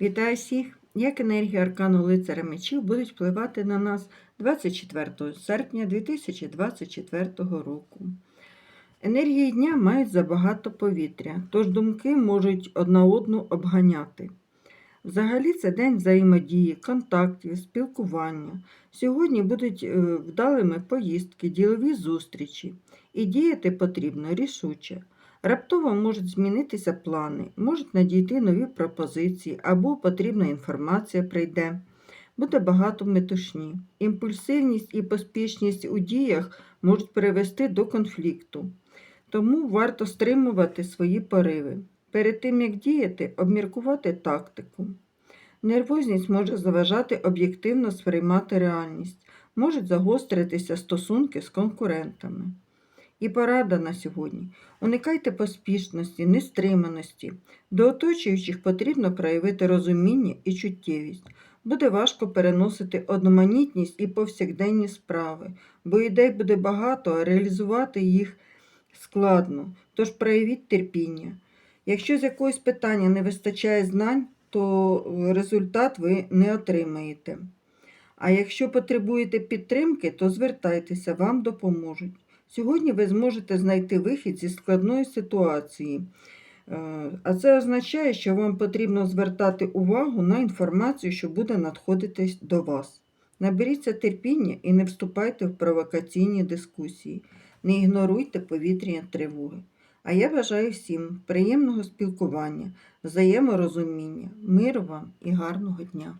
Вітаю всіх! Як енергії аркану лицаря мечів будуть впливати на нас 24 серпня 2024 року. Енергії дня мають забагато повітря, тож думки можуть одна одну обганяти. Взагалі це день взаємодії, контактів, спілкування. Сьогодні будуть е, вдалими поїздки, ділові зустрічі, і діяти потрібно рішуче. Раптово можуть змінитися плани, можуть надійти нові пропозиції або потрібна інформація прийде. Буде багато метушні. Імпульсивність і поспішність у діях можуть привести до конфлікту. Тому варто стримувати свої пориви. Перед тим, як діяти, обміркувати тактику. Нервозність може заважати об'єктивно сприймати реальність, можуть загостритися стосунки з конкурентами. І порада на сьогодні. Уникайте поспішності, нестриманості. До оточуючих потрібно проявити розуміння і чуттєвість. Буде важко переносити одноманітність і повсякденні справи, бо ідей буде багато, а реалізувати їх складно. Тож проявіть терпіння. Якщо з якогось питання не вистачає знань, то результат ви не отримаєте. А якщо потребуєте підтримки, то звертайтеся, вам допоможуть. Сьогодні ви зможете знайти вихід зі складної ситуації. Е, А це означає, що вам потрібно звертати увагу на інформацію, що буде надходити до вас. Наберіться терпіння і не вступайте в провокаційні дискусії. Не ігноруйте повітряні тривоги. А я бажаю всім приємного спілкування, взаєморозуміння, миру вам і гарного дня!